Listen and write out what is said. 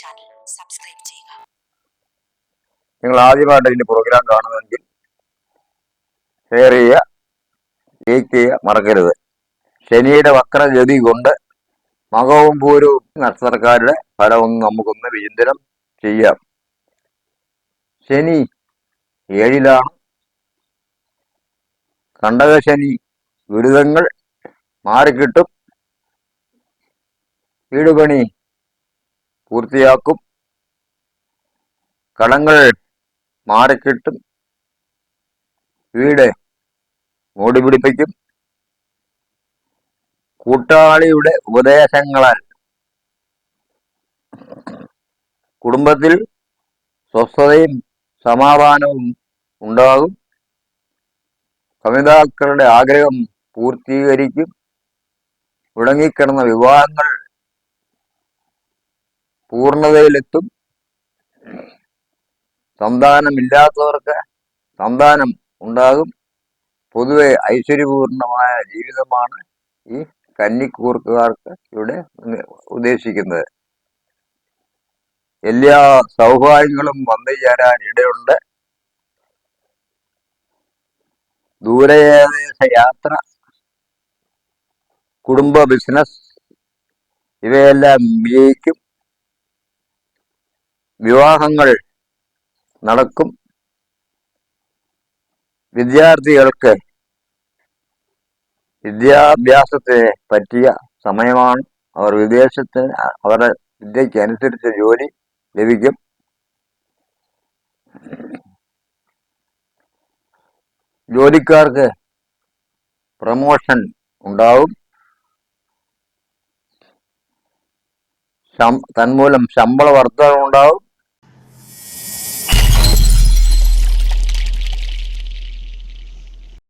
Channel subscribe ചെയ്യുക നിങ്ങൾ ആദ്യമായിട്ട് ഇതിന്റെ പ്രോഗ്രാം കാണുമെങ്കിൽ ഷെയർ ചെയ്യുക ലൈക്ക് ചെയ്യുക മറക്കരുത്. ശനിയുടെ വക്രഗതി കൊണ്ട് മകവും പൂരവും നക്ഷത്രക്കാരുടെ ഫലമൊന്നും നമുക്കൊന്ന് വിചിന്തനം ചെയ്യാം. ശനി ഏഴിലാണ്. കണ്ടകശനി ദുരിതങ്ങൾ മാറിക്കിട്ടും. വീടുപണി പൂർത്തിയാക്കും. കടങ്ങൾ മാറിക്കിട്ടും. വീട് മോടി കൂട്ടാളിയുടെ ഉപദേശങ്ങളാൽ കുടുംബത്തിൽ സ്വസ്ഥതയും സമാധാനവും ഉണ്ടാകും. കവിതാക്കളുടെ ആഗ്രഹം പൂർത്തീകരിക്കും. മുടങ്ങിക്കിടന്ന വിവാഹങ്ങൾ പൂർണതയിലെത്തും. സന്താനമില്ലാത്തവർക്ക് സന്താനം ഉണ്ടാകും. പൊതുവെ ഐശ്വര്യപൂർണമായ ജീവിതമാണ് ഈ കന്നിക്കൂർക്കുകാർക്ക് ഇവിടെ ഉദ്ദേശിക്കുന്നത്. എല്ലാ സൗഭാഗ്യങ്ങളും വന്നു ചേരാൻ ഇടയുണ്ട് ദൂരദേശ യാത്ര കുടുംബ ബിസിനസ് ഇവയെല്ലാം വിജയിക്കും. വിവാഹങ്ങൾ നടക്കും. വിദ്യാർത്ഥികൾക്ക് വിദ്യാഭ്യാസത്തെ പറ്റിയ സമയമാണ്. അവർ വിദേശത്തിന് അവരുടെ വിദ്യയ്ക്ക് അനുസരിച്ച് ജോലി ലഭിക്കും. ജോലിക്കാർക്ക് പ്രമോഷൻ ഉണ്ടാവും. തന്മൂലം ശമ്പള വർധന ഉണ്ടാവും